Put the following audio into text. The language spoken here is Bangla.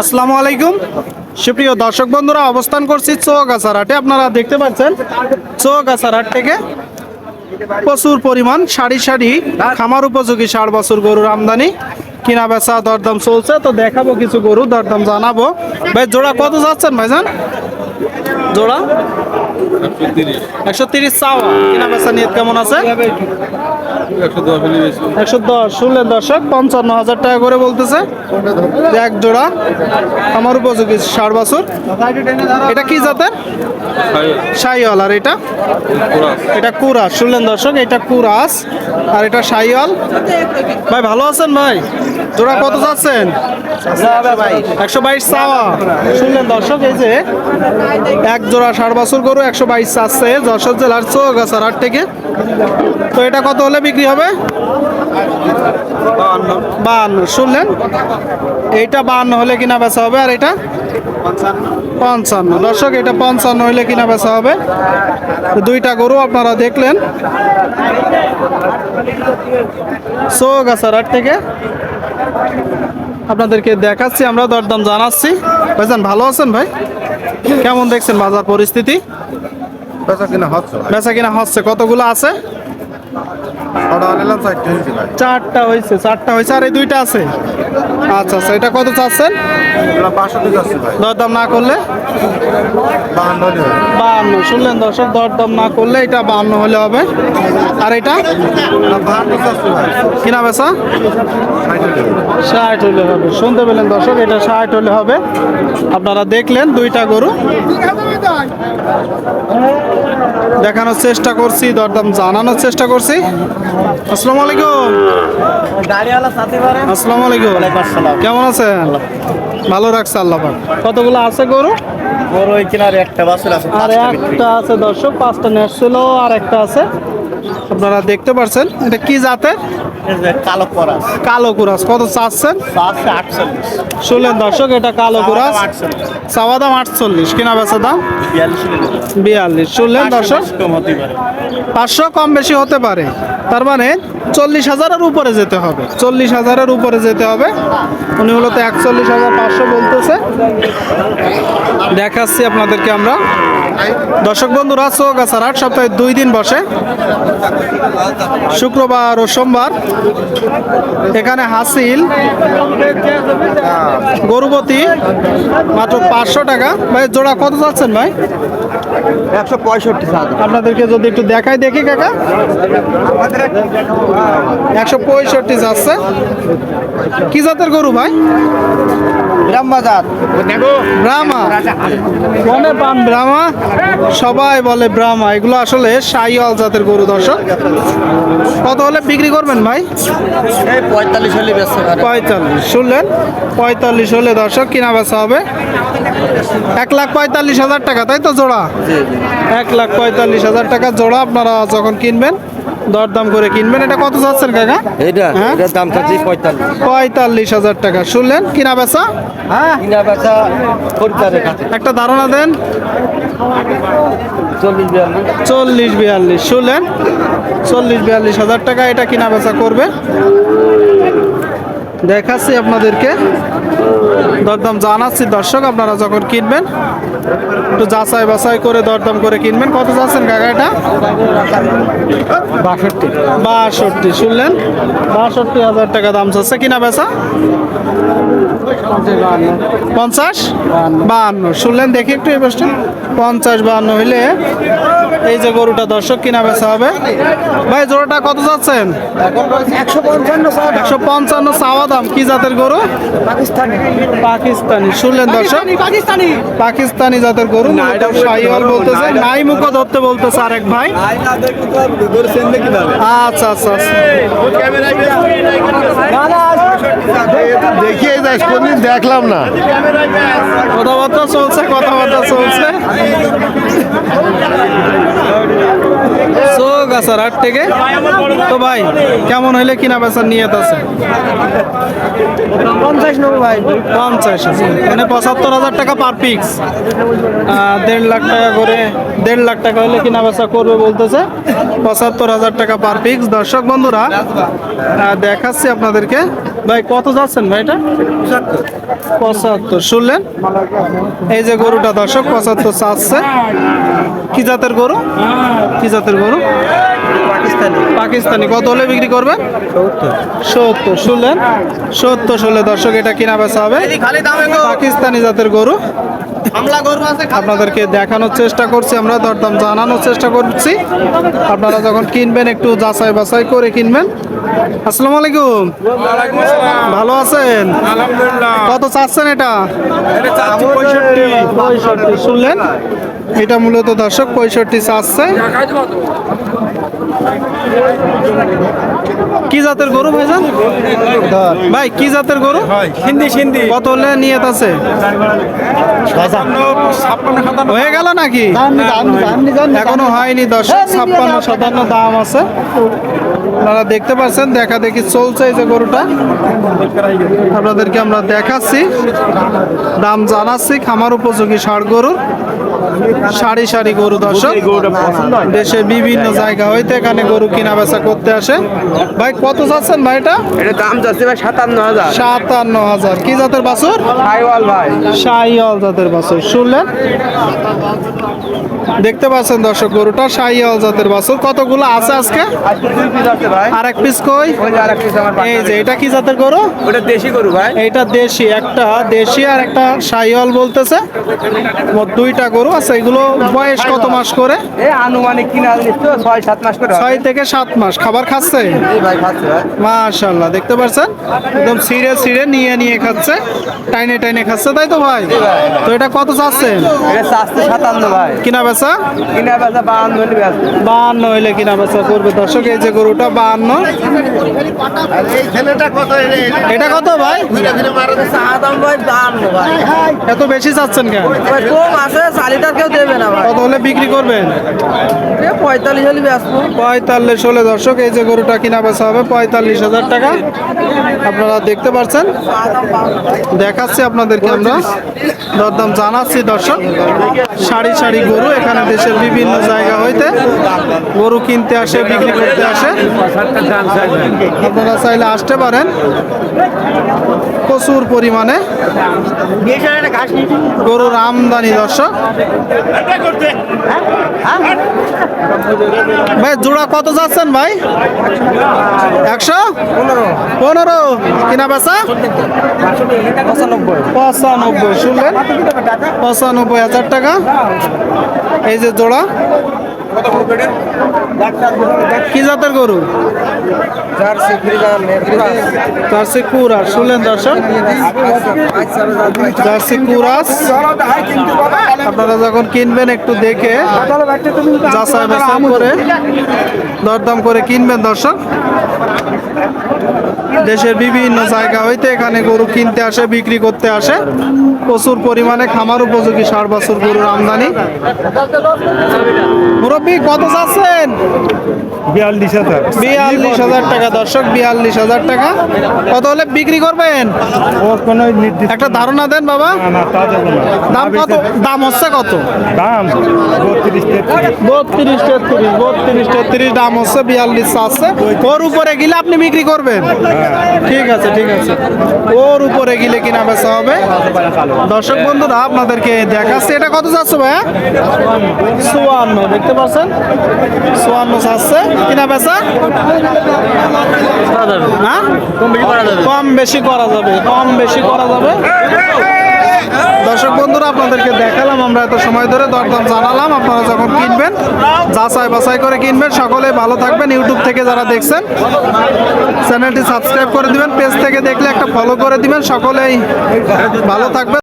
আসসালামু আলাইকুম। সুপ্রিয় দর্শক বন্ধুরা, অবস্থান করছি চৌগাছার হাটে আপনারা দেখতে পাচ্ছেন চৌগাছার হাট থেকে প্রচুর পরিমাণ সারি সারি খামার উপযোগী ষাট বছর গরুর আমদানি। কিনা বেচা দরদাম চলছে, তো দেখাবো কিছু গরু, দরদাম জানাব। ভাই, জোড়া কত যাচ্ছেন ভাইজান? জোড়া? একশো তিরিশ। চাওয়া। কিনা বেচা নিয়ে কেমন আছে? একশো দশ, শুনলেন দর্শক, পঞ্চান্ন হাজার টাকা করে বলতেছে। এক জোড়া, আমার উপযোগী ষাট বছর। এটা কি জাতের? শাহিওয়াল, আর এটা? এটা কুরাস। শুনলেন দর্শক, এটা কুরাস, আর এটা শাহিওয়াল। ভাই, ভালো আছেন ভাই? জোড়া কত যাচ্ছেন? একশো বাইশ চাওয়া। শুনলেন দর্শক, এই যে এক জোড়া ষাট বছর গরু একশো বাইশ চাচ্ছে যশোর জেলার চৌগাছার হাট থেকে। তো এটা কত হলে বিক্রি হবে? বাহান্ন। শুনলেন? এইটা বাহান্ন হলে কিনা বেচা হবে আর এটা? পঞ্চান্ন। দর্শক এটা পঞ্চান্ন হলে কিনা বেচা হবে? দুইটা গরু আপনারা দেখলেন। চৌগাছার হাট থেকে। আপনাদেরকে দেখাচ্ছি আমরা দরদাম জানাচ্ছি। ভাইজান ভালো আছেন ভাই? কেমন দেখছেন বাজার পরিস্থিতি? বেচা কিনা হচ্ছে বেচা কিনা হচ্ছে। কতগুলো আছে? চারটে হয়েছে চারটা হয়েছে আর এই দুইটা আছে? আচ্ছা আচ্ছা এটা কত চাচ্ছেন? দরদাম না করলে? বাহান্ন শুনলেন দর্শক দরদাম না করলে এটা বাহান্ন হলে হবে। আর এটা? কিনা বেচা? ষাট হলে হবে। শুনতে পেলেন দর্শক এটা ষাট হলে হবে। আপনারা দেখলেন দুইটা গরু। দেখানোর চেষ্টা করছি দরদাম জানানোর চেষ্টা করছি। আসসালামু আলাইকুম। আসসালামু আলাইকুম। কেমন আছেন? ভালো রাখছে আল্লাহ কতগুলো আছে গরু? গরু ওই কিনারে একটা বাছুর আছে আর একটা আছে দর্শক পাঁচটা নেট ছিল আর একটা আছে। আপনারা দেখতে পারছেন এটা কি জাতের? কালো করা কালো কুরাস কত চাচ্ছেন? শুনলেন দর্শক এটা কালো কুরাস। চাওয়া দাম আটচল্লিশ কিনা বেচা দাম? বিয়াল্লিশ শুনলেন দর্শক? পাঁচশো কম বেশি হতে পারে। তার মানে চল্লিশ হাজারের উপরে যেতে হবে। চল্লিশ হাজারের উপরে যেতে হবে। উনি মূলত একচল্লিশ হাজার পাঁচশো বলতেছে। দেখাচ্ছি আপনাদেরকে আমরা। দর্শক বন্ধুরা চৌগাছার হাট সপ্তাহে দুই দিন বসে। শুক্রবার ও সোমবার। এখানে হাসিল, গরুবতী, মাত্র পাঁচশো টাকা। ভাই, জোড়া কত যাচ্ছেন ভাই? একশো পঁয়ষট্টি আপনাদেরকে যদি একটু দেখাই দেখি কাকা। একশো পঁয়ষট্টি যাচ্ছে। কি জাতের গরু ভাই? ব্রহ্মাজাত ব্রাহ্মা। মনে পান ব্রাহ্মা? সবাই বলে ব্রাহ্মা। এগুলো আসলে সাইওয়াল জাতের গরু দর্শক। কত হলে বিক্রি করবেন ভাই? এই পঁয়তাল্লিশ হলে পঁয়তাল্লিশ। শুনলেন? পঁয়তাল্লিশ হলে দর্শক কিনা বেচা হবে। এক লাখ পঁয়তাল্লিশ হাজার টাকা তাই তো জোড়া? এক লাখ পঁয়তাল্লিশ হাজার টাকা জোড়া আপনারা যখন কিনবেন দরদাম করে কিনবেন। এটা কত চাচ্ছেন কাকা? এটা হ্যাঁ? এটার দাম থাকছে পঁয়তাল্লিশ। পঁয়তাল্লিশ হাজার টাকা। শুনলেন? কিনা বেচা? হ্যাঁ কিনা বেচা একটা ধারণা দেন। চল্লিশ বিয়াল্লিশ। চল্লিশ বিয়াল্লিশ। শুনলেন? চল্লিশ বিয়াল্লিশ হাজার টাকা এটা কিনা বেচা করবে? দেখাচ্ছি আপনাদেরকে। দরদাম জানাচ্ছি। দর্শক আপনারা যখন কিনবেন একটু যাচাই বাছাই করে দরদাম করে কিনবেন। কত যাচ্ছেন কাকা এটা? বাষট্টি। বাষট্টি শুনলেন? বাষট্টি হাজার টাকা দাম চাচ্ছে। কিনা বেচা? পঞ্চাশ? বাহান্ন শুনলেন? দেখি একটু এই বসটা পঞ্চাশ বাহান্ন হইলে এই যে গরুটা দর্শক কিনা বেচা হবে? ভাই জোড়াটা কত যাচ্ছেন? একশো পঞ্চান্ন একশো পঞ্চান্ন চাওয়া দাম। কি জাতের গরু? পাকিস্তানি। পাকিস্তানি শুনলেন দর্শক? পাকিস্তানি পাকিস্তানি। জাতের গরু শাহিওয়াল বলতেছে নাই মুখ ধরতে বলতেছে আরেক ভাই। আচ্ছা আচ্ছা আচ্ছা। দেখিয়ে যাস কোনদিন দেখলাম না। কথাবার্তা চলছে কথাবার্তা চলছে। চৌগাছার হাট থেকে? তো ভাই কেমন হইলে কিনা বেচার নিয়ত আছে? পঞ্চাশ নেব ভাই। পঞ্চাশ হাজার মানে পঁচাত্তর হাজার টাকা পার পিক্স দেড় লাখ টাকা করে দেড় লাখ টাকা হলে কিনা বেচা করবে বলতেছে। পঁচাত্তর হাজার টাকা পার পিক্স দর্শক বন্ধুরা দেখাচ্ছি আপনাদেরকে। ভাই কত যাচ্ছেন ভাই এটা? পঁচাত্তর। শুনলেন? এই যে গরুটা দর্শক পঁচাত্তর চাচ্ছে। কি জাতের গরু? কি জাতের গরু? পাকিস্তানি। পাকিস্তানি। কত হলে বিক্রি করবেন? সত্তর। শুনলেন? সত্তর ষোলো দর্শক এটা কিনা বেচা হবে? খালি দামে পাকিস্তানি জাতের গরু। হামলা আপনাদেরকে দেখানোর চেষ্টা করছি আমরা দরদাম জানানোর চেষ্টা করছি। আপনারা যখন কিনবেন একটু যাচাই বাছাই করে কিনবেন। আসসালামু আলাইকুম। ভালো আছেন? কত চাচ্ছেন এটা? পঁয়ষট্টি। শুনলেন? এটা মূলত দর্শক পঁয়ষট্টি চাচ্ছে। কি জাতের গরু ভাইজান? ভাই কি জাতের গরু? হিন্দি হিন্দি। কত হলে নিয়ত আছে? হয়ে গেল নাকি? এখনও হয়নি দর্শক ছাপ্পান্ন সাতান্ন দাম। আছে। আপনারা দেখতে পাচ্ছেন দেখা দেখি চলছে এই যে গরুটা। আপনাদেরকে আমরা দেখাচ্ছি। দাম জানাচ্ছি খামার উপযোগী ষাড় গরুর। সারি সারি গরু দর্শক। দেশে বিভিন্ন জায়গা হইতে এখানে গরু কিনা বেচা করতে আসে। ভাই কত চাচ্ছেন ভাই এটা? এটা দাম যাচ্ছে ভাই সাতান্ন হাজার। সাতান্ন হাজার। কি জাতের বাছুর? হাইওয়াল ভাই। শাহিয়াল জাতের বাছুর। শুনলেন? দেখতে পাচ্ছেন দর্শক গরুটা শাহিয়াল জাতের বাছুর। কতগুলো আছে আজকে? আর এক পিস কই? এই যে এটা কি জাতের গরু? ওটা দেশি গরু ভাই। এইটা দেশি একটা দেশি আর একটা শাহিওয়াল বলতেছে। দুইটা গরু। আছে? এগুলো বয়স কত মাস করে? এ আনুমানিক কিনা ছয় সাত মাস করে ছয় থেকে সাত মাস। খাবার খাচ্ছে? মাশাল্লাহ দেখতে পাচ্ছেন? একদম ছিঁড়ে ছিঁড়ে নিয়ে নিয়ে খাচ্ছে টাইনে টাইনে খাচ্ছে তাই তো ভাই? তো এটা কত চাচ্ছেন? চাচ্ছে সাতান্ন ভাই। কিনা বেচা? কিনা বেচা বাহান্ন বাহান্ন হইলে কিনা বেচা করবে। দর্শক এই যে গরুটা বাহান্ন। এটা কত ভাই? এত বেশি চাচ্ছেন কেন? কম আছে চালিটার কেউ দেবে না ভাই। কত হলে বিক্রি করবেন? পঁয়তাল্লিশ হলে বেচবো। পঁয়তাল্লিশ হলে দর্শক এই যে গরুটা কিনা বেচা হবে পঁয়তাল্লিশ হাজার টাকা। আপনারা দেখতে পাচ্ছেন দেখাচ্ছি আপনাদেরকে আমরা। দরদাম জানাচ্ছি দর্শক। সারি সারি গরু এখানে দেশের বিভিন্ন জায়গা হইতে গরু কিনতে আসে বিক্রি করতে আসে। আপনারা চাইলে আসতে পারেন। প্রচুর পরিমাণে গরুর আমদানি দর্শক। ভাই, জোড়া কত যাচ্ছেন ভাই? একশো? পনেরো। কিনা বেচা? পঁচানব্বই। শুনলেন? পঁচানব্বই হাজার টাকা। এই যে জোড়া। কি জাতের গরু? জার্সি কুরাস শুনলেন দর্শক? জার্সি কুরাস। আপনারা যখন কিনবেন একটু দেখে যাচাই বাছাই করে দরদাম করে কিনবেন দর্শক। দেশের বিভিন্ন জায়গা হইতে এখানে গরু কিনতে আসে বিক্রি করতে আসে। প্রচুর পরিমাণে খামার উপযোগী ষাট বছর গরুর আমদানি। মুরব্বী কত চাচ্ছেন? বিয়াল্লিশ হাজার। বিয়াল্লিশ হাজার টাকা দর্শক বিয়াল্লিশ হাজার টাকা। কত হলে বিক্রি করবেন? একটা ধারণা দেন বাবা। দাম কত? দাম হচ্ছে কত? দাম? বত্রিশ তেত্রিশ। বত্রিশ তেত্রিশ দাম হচ্ছে বিয়াল্লিশ আছে ওর উপরে গেলে আপনি বিক্রি করবেন। ঠিক আছে ঠিক আছে। ওর উপরে গেলে কিনা বেচা হবে? দর্শক বন্ধুরা আপনাদেরকে দেখাচ্ছি। এটা কত যাচ্ছে ভাইয়া? চুয়ান্ন দেখতে পাচ্ছেন? চুয়ান্ন চাচ্ছে কিনা বেচা কম বেশি করা যাবে। কম বেশি করা যাবে। দর্শক বন্ধুরা, আপনাদেরকে দেখালাম, আমরা এত সময় ধরে দরদাম জানালাম, আপনারা যখন কিনবেন, যাচাই বাছাই করে কিনবেন, সকলে ভালো থাকবেন। ইউটিউব থেকে যারা দেখছেন, চ্যানেলটি সাবস্ক্রাইব করে দিবেন, পেজ থেকে দেখলে একটা ফলো করে দিবেন, সকলেই ভালো থাকবেন।